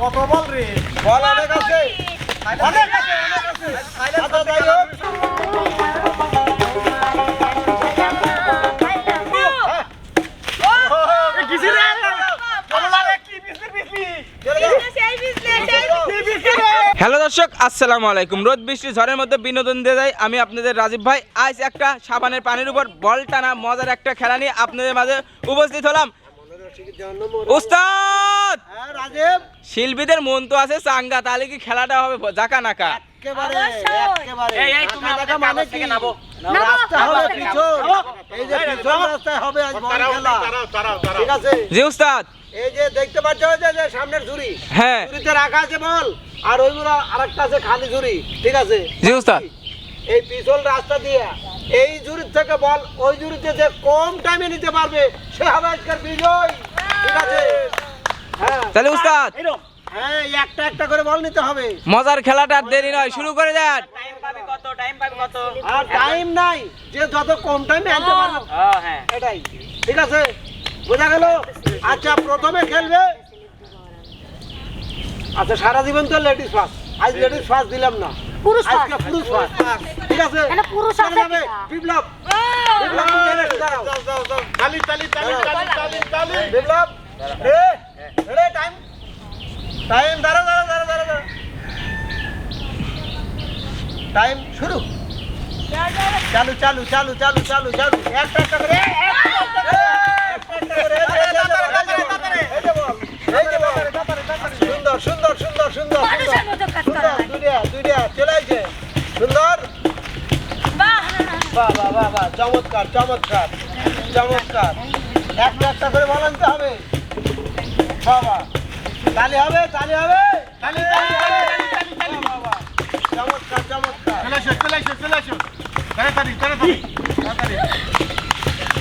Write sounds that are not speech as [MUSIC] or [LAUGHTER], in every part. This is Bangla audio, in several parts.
কত বল রে? বল অনেক আছে। অনেক আছে অনেক আছে। আচ্ছা, যাই হোক। কিসি রে হ্যালো দর্শক আসসালামু আলাইকুম। রোদ বৃষ্টি ঝড়ের মধ্যে বিনোদন দিয়ে যাই আমি আপনাদের রাজীব ভাই। আজ একটা সাবানের পানির উপর বল টানা মজার একটা খেলা নিয়ে আপনাদের মাঝে উপস্থিত হলাম। উস্তাদ হ্যাঁ, রাজীব। শিল্পীদের মন তো আছে চাঙ্গা তাহলে কি খেলাটা হবে? জাকা নাকা। একেবারে অবশ্যই। একেবারে। এই, এই, তুমি রাস্তা আমাকে মানে কাগজ কি? থেকে নামো। না, রাস্তা হবে কাগজ থেকে পিছন। নামো। এই যে এই, পিছন নামো। রাস্তায় হবে আজ বল তারাও খেলা। তারাও তারাও তারাও ঠিক আছে? জি উস্তাদ এই যে দেখতে পাচ্ছ যে যে সামনের ঝুড়ি। হ্যাঁ। ঝুড়িতে রাখা আছে বল আর ওইগুলো আরেকটা আছে খালি ঝুড়ি। ঠিক আছে? জি উস্তাদ এই পিছল রাস্তা দিয়ে এই ঝুড়ির থেকে বল ওই ঝুড়িতে যে কম টাইমে নিতে পারবে সে হবে আজকের বিজয়। ঠিক আছে? হ্যাঁ। তাহলে উস্তাদ। হ্যাঁ একটা একটা করে বল নিতে হবে। মজার খেলাটা আর দেরি নয় শুরু করে দেন। টাইম পাবি কত টাইম পাবি কত? আর টাইম নাই যে যত কম টাইমে আনতে পারব। হ্যাঁ হ্যাঁ। এটাই। ঠিক আছে? বোঝা গেল? আচ্ছা প্রথমে খেলবে। আচ্ছা সারা জীবন তো লেডিস ফার্স্ট আজ লেডিস ফার্স্ট দিলাম না। পুরুষ আজকে। পুরুষ ঠিক আছে কেন পুরুষ আছে বিপ্লব বিপ্লব তালি তালি তালি তালি তালি তালি বিপ্লব রে রে টাইম টাইম দাঁড়াও দাঁড়াও দাঁড়াও দাঁড়াও টাইম শুরু চালু চালু চালু চালু চালু চালু একটা একটা করে একটা একটা করে, একটা বাহ চমৎকার চমৎকার চমৎকার। একটা একটা করে বল আনতে হবে। বাবা। তালি হবে তালি হবে তালি তালি তালি। চমৎকার চমৎকার। চলে আসো চলে আসো চলে আসো তাড়াতাড়ি তাড়াতাড়ি। তাড়াতাড়ি।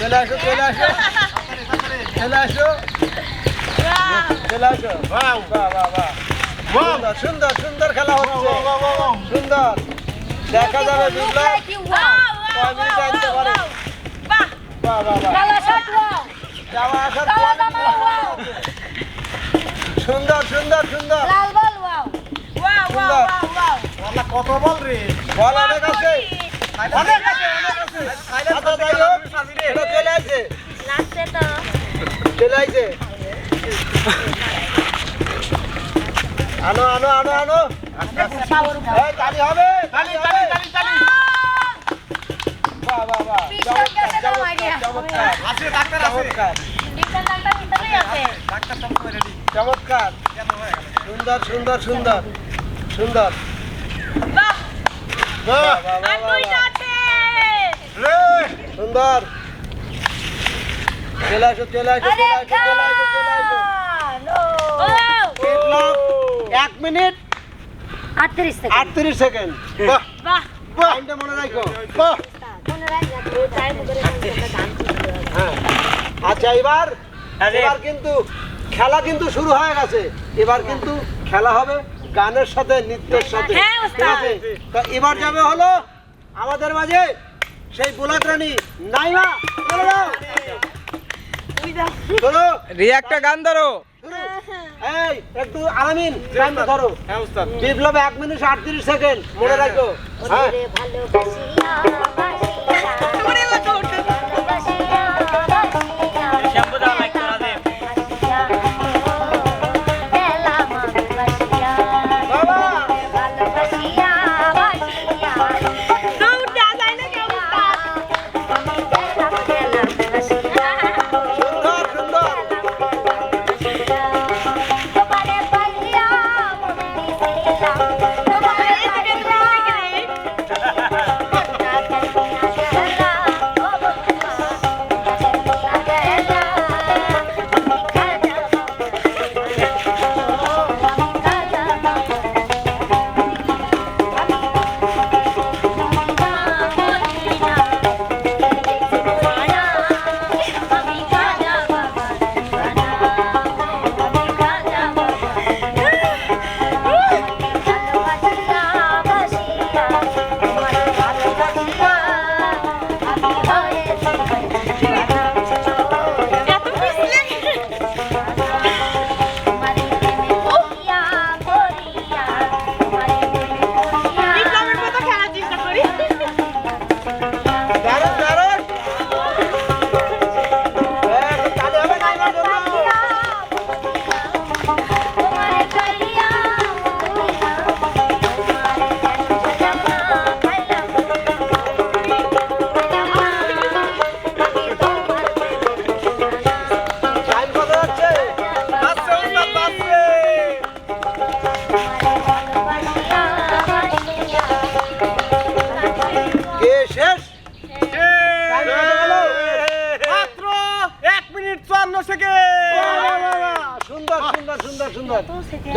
চলে আসো চলে আসো চলে আসো চলে আসো বাহ বাহ বাহ। সুন্দর সুন্দর সুন্দর খেলা হচ্ছে। সুন্দর। দেখা যাবে বিপ্লব। সুন্দর সুন্দর সুন্দর! কত বল রে? বল অনেক আছে। আচ্ছা আনো আনো আনো আনো। হবে। চমৎকার সুন্দর সুন্দর সুন্দর সুন্দর সুন্দর চলে আসো চলে আসো চলে আসো চলে আসো চলে আসো এক মিনিট 38 সেকেন্ড। আটত্রিশ সেকেন্ড। বাহ। বাহ! মনে রাখো। বাহ। হ্যাঁ। আচ্ছা এবার এবার কিন্তু খেলা কিন্তু শুরু হয়ে গেছে। এবার কিন্তু খেলা হবে গানের সাথে নৃত্যের সাথে। হ্যাঁ, ঠিক আছে? তো এবার যাবে হলো আমাদের মাঝে সেই বুলাট রানী নাইমা। গান ধরো। এই একটু আলামিন টাইমটা ধরো। হ্যাঁ বিপ্লব এক মিনিট আটত্রিশ সেকেন্ড। মনে রাখো। হ্যাঁ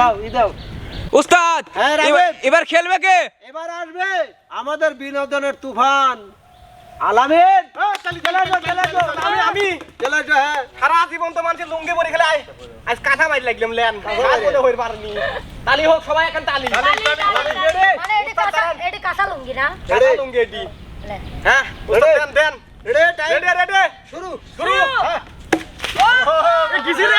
যাও ই দাও উস্তাদ হ্যাঁ, রাবেদ। এবার- এবার খেলবে কে এবার আসবে আমাদের বিনোদনের তুফান আলামিন চলে আসো, চলে আসো। আমি আমি চলে আসো, হ্যাঁ সারা জীবন তো মানুষের লুঙ্গি পরে খেলে আয় আজ কাঁথা মারি লাগলাম লেন কাঁথা কাজ মারি। মনে হইর পারেনি তালি হোক সবাই এখন তালি মানে এটি কাঁচা এটি কাঁচা লুঙ্গি না কাঁথা লুঙ্গি এটি লে। হ্যাঁ উস্তাদ দেন দেন রেডি টাইম রেডি রেডি শুরু শুরু হ্যাঁ এ কিসি রে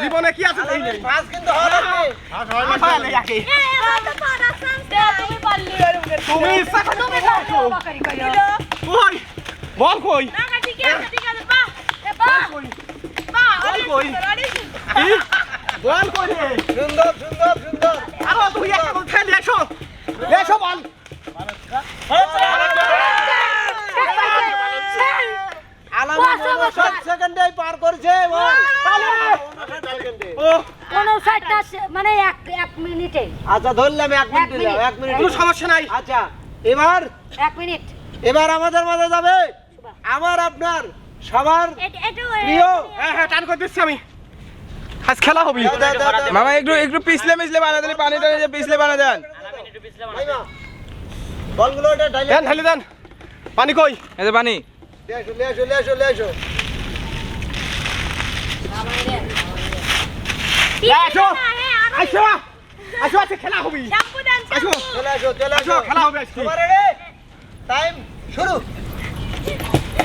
জীবনে কি আছে তুমি কই? বল কই? বল সুন্দর সুন্দর। সুন্দর আরও তুই একটা বল। খেলি এসো এসো বল। পার করেছে মানে এক এক মিনিটে। আচ্ছা ধরলাম এক মিনিট দিলাম এক মিনিট কোনো সমস্যা নাই। আচ্ছা এবার? এক মিনিট। এবার আমাদের মাঝে যাবে? আমার আপনার সবার এটা এটা প্রিয়। হ্যাঁ হ্যাঁ টান করে দিচ্ছি আমি। আজ খেলা হবি। মামা একটু একটু পিছলে মিছলে বানা দিলে পানি টানি যে পিছলে বানা দেন। ভাইমা, বলগুলো ওটা ঢালে দেন। পানি কই? এই যে পানি। খেলা হবি? Time শুরু।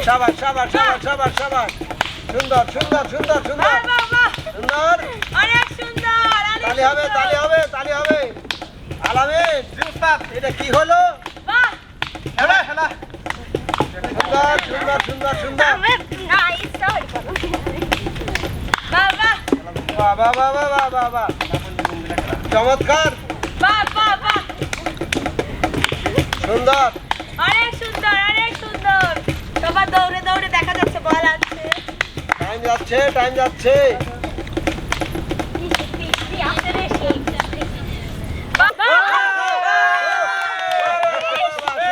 সাবাস, সাবাস, সাবাস, সাবাস, সাবাস। সুন্দর সুন্দর সুন্দর সুন্দর। সুন্দর। অনেক সুন্দর তালি হবে তালি হবে তালি হবে। উস্তাদ এটা কি হলো? বাহ। খেলা খেলা। সুন্দর সুন্দর সুন্দর সুন্দর। বাবা চমৎকার। সুন্দর। অনেক সুন্দর অনেক সুন্দর। সবার দৌড়ে দৌড়ে দেখা যাচ্ছে বল আছে। টাইম যাচ্ছে টাইম যাচ্ছে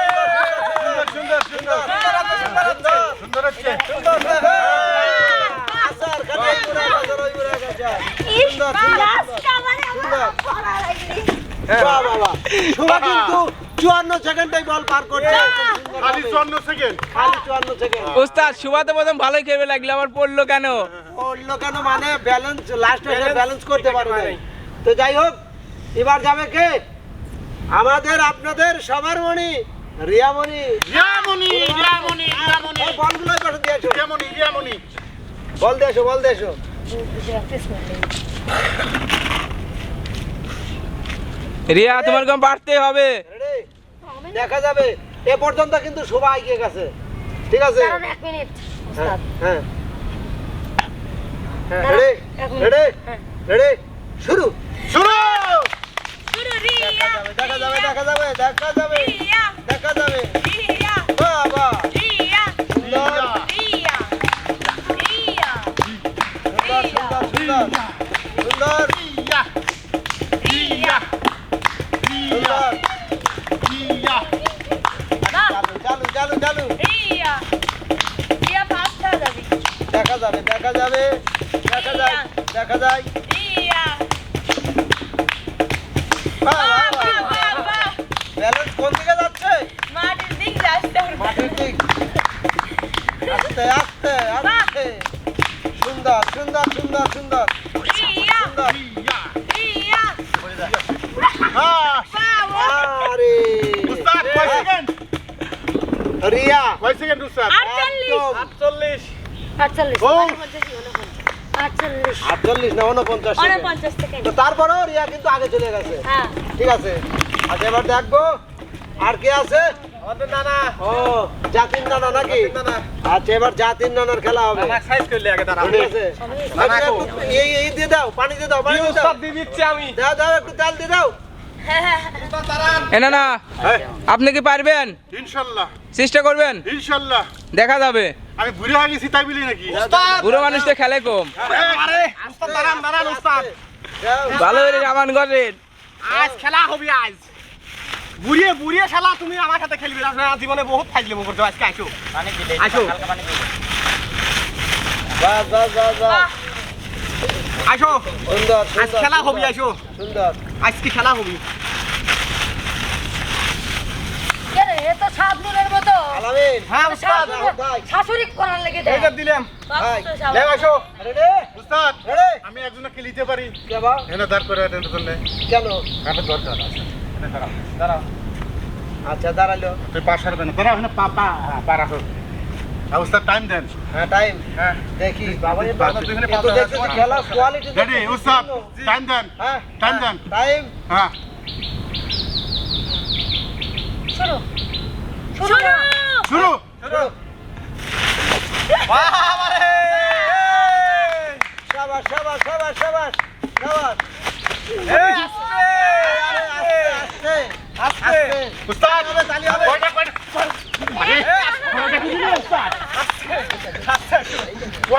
সুন্দর সুন্দর সুন্দর সুন্দর হচ্ছে সুন্দর আসার খালি পুরা বাজার ওই পুরা গাছা সুন্দর সুন্দর বাহ বাহ বাহ শুভ কিন্তু চুয়ান্ন সেকেন্ডে বল পার করছে। খালি চন্ন সেকেন্ড। খালি চুয়ান্ন সেকেন্ড। উস্তাদ সুবাতে প্রথম ভালোই খেলবে লাগল আবার পড়ল কেন? অন্য কেন মানে ব্যালেন্স লাস্ট ব্যালেন্স করতে পারবে। না। তো যাই হোক এবার যাবে কে? আমাদের আপনাদের সবার মণি। রিয়ামণি। রিয়ামণি রিয়ামণি রিয়ামণি। এই বলগুলো এবার দিয়ে এসো রিয়ামণি রিয়ামণি। বল বল রিয়া তোমার কম বাড়তে হবে। দেখা যাবে। এ পর্যন্ত কিন্তু সবাই এগিয়ে গেছে। ঠিক আছে? এক মিনিট হ্যাঁ রেডি রেডি। রেডি শুরু? শুরু! শুরু দেখা যাবে দেখা যাবে দেখা যাবে দেখা যাবে। সুন্দর সুন্দর সুন্দর সুন্দর। রিয়া। আটচল্লিশ। না উনপঞ্চাশ তো তারপরেও রিয়া কিন্তু আগে চলে গেছে। হ্যাঁ। ঠিক আছে। আচ্ছা এবার দেখব। আর কে আছে? ও জাতির নানা নাকি? আচ্ছা এবার জাতির নানার খেলা হবে। নানা সাইজ করলে আগে দাঁড়াও। ঠিক আছে? নানা কো? একটু এই এই দিয়ে দাও পানি দিয়ে দাও পানি দিয়ে দাও। উস্তাদ দিয়ে দিচ্ছি আমি। দাও দাও একটু তেল দিয়ে দাও। উস্তাদ দাঁড়ান। এ না না আপনি কি পারবেন? ইনশাল্লাহ। চেষ্টা করবেন? ইনশাল্লাহ। দেখা যাবে। আমি বুড়ে হয়ে গেছি তাই বলি নাকি? বুড়ো মানুষটা খেলে কম। ভালো করে সামান করেন আজ খেলা হবে আজ। বুড়িয়ে বুড়িয়ে খেলা তুমি আমার সাথে খেলবি। না জীবনে বহুত ফাইজলে করছ আজকে আসো। আসো। বাস বাস বাস বাস আসো। সুন্দর আজ খেলা হবে সুন্দর, আসো। সুন্দর। আজকে খেলা হবে। হ্যাঁ আমি একজনকে নিতে পারি। কেন? দরকার আছে। দাঁড়াও আচ্ছা দাঁড়াল। তুই পাশ হারবে না। দাঁড়াও এনে পা পা হ্যাঁ পা রাখো হ্যাঁ, উস্তাদ টাইম দেন। হ্যাঁ টাইম হ্যাঁ। দেখি বাবা এই বাবা তুই এখানে এ তো খেলা কোয়ালিটি রেডি উস্তাদ টাইম দেন। হ্যাঁ টাইম দেন। টাইম হ্যাঁ। শুরু। শুরু। না। শুরু। শুরু। বাবারে! শাবাশ শাবাশ শাবাশ শাবাশ শাবাশ এই আরে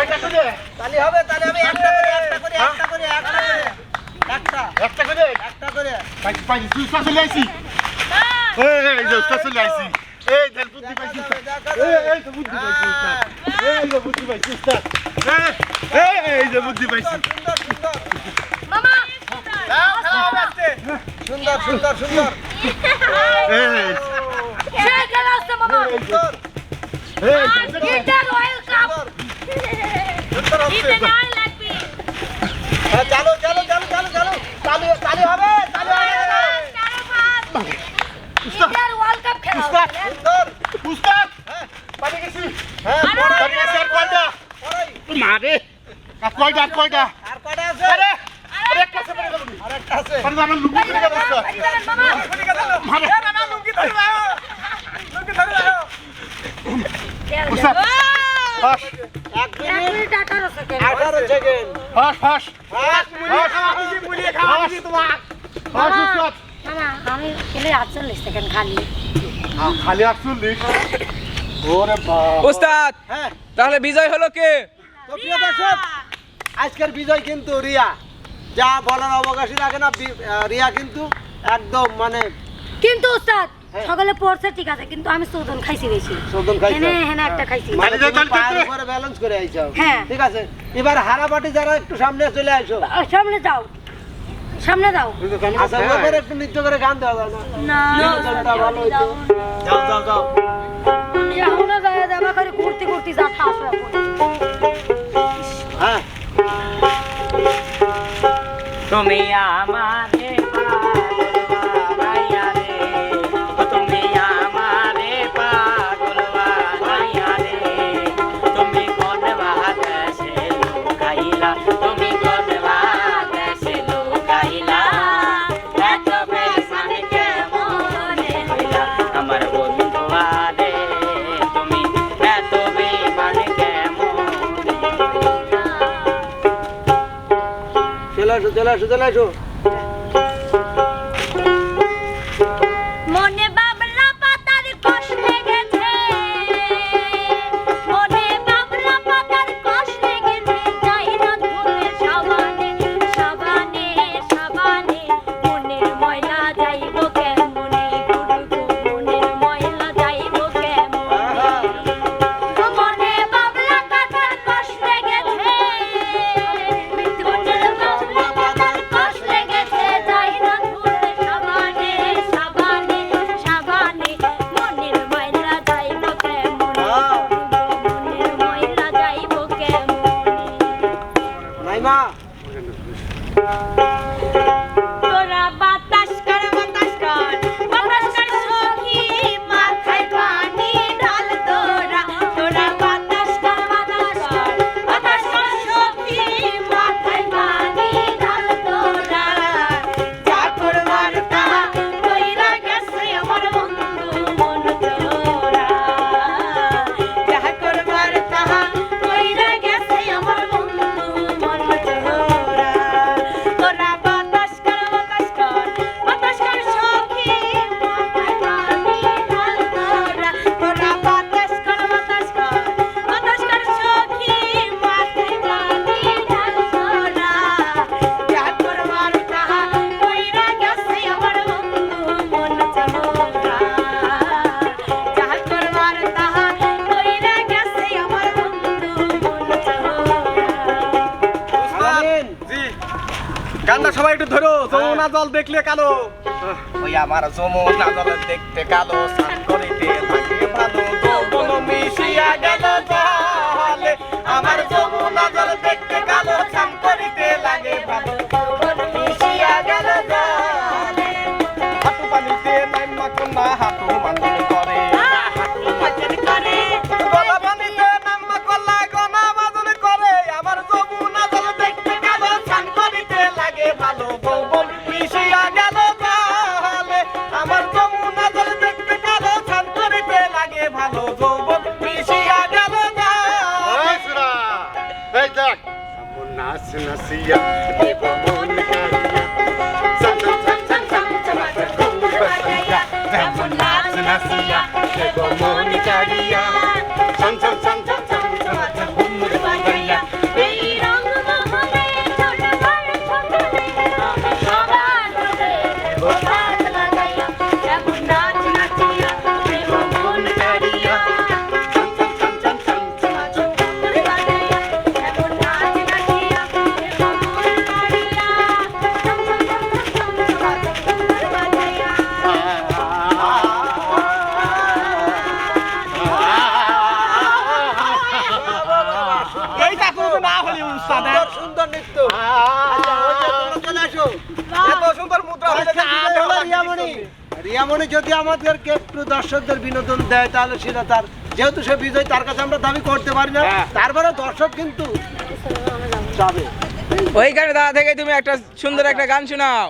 একটা করে একটা করে একটা করে একটা করে। একটা। একটা করে একটা করে। পাই পাই তুই চলে আইছি এই এই যে চলে আইছি এই দেখ বুদ্ধি পাইছি এই এই তো বুদ্ধি পাইছি উস্তাদ। এই যে বুদ্ধি পাইছি এই এই যে বুদ্ধি পাইছি। মামা। হবে আজকে সুন্দর সুন্দর সুন্দর। [LAUGHS] হ্যাঁ চালু চালু চালু চালু চালু। তালি তালি হবে তালি হবে। চারো ওয়ার্ল্ড কাপ খেলা সুন্দর। হ্যাঁ পানি গেছি হ্যাঁ পানি গেছি আর কয়টা? মারে আর কয়টা আর কয়টা? আর আছে? আরে আছে পড়ে গেল আছে। আমার লুঙ্গি গেল মামা। লুঙ্গি ধরে লুঙ্গি ধরে ফাস। এক মিনিট সেকেন্ড। আঠারো সেকেন্ড। ফাস ফাস। ফাস। মুড়িয়ে খাওয়া হয়েছে মুড়িয়ে খাওয়া। হয়েছে তোমার ফাস উস্তাদ। মামা, আমি খেলে আটচল্লিশ সেকেন্ড খালি। খালি আটচল্লিশ। ওরে বাবা। উস্তাদ হ্যাঁ। তাহলে বিজয় হলো কে? তো প্রিয় দর্শক আজকের বিজয় কিন্তু রিয়া। যা বলার অবকাশই রাখে না রিয়া কিন্তু একদম মানে কিন্তু উস্তাদ হ্যাঁ। সকালে পড়ছে ঠিক আছে কিন্তু আমি চৌদন খাইছি বেশি চোদন খাইছে হেনে হেনে একটা খাইছি মানে দে, পায়ের উপরে ব্যালেন্স করে আইছো হ্যাঁ। ঠিক আছে এবার হারাবাটি যারা একটু সামনে চলে আসো আহ, সামনে যাও সামনে যাও আচ্ছা ওপরে একটু নৃত্য করে গান দেওয়া যায় না না গানটা ভালো হইতো যাও যাও যাও যাও না যায় যাবা করে ঘুরতে ঘুরতে যা ঠাস হয়ে। হ্যাঁ তুমি আমারে চলে আসো চলে আসো। কান্না সবাই একটু ধরো যমুনা হ্যাঁ। জল দেখলে কালো। ওই আমার যমুনা জল দেখতে কালো সান করিতে লাগে ভালো মিশিয়া গেল দর্শকদের বিনোদন দেয় তাহলে সেটা তার। যেহেতু সে বিজয় তার কাছে আমরা দাবি করতে পারি না। হ্যাঁ। তারপরে দর্শক কিন্তু যাবে। ওইখানে দাদা থেকে তুমি একটা সুন্দর একটা গান শোনাও।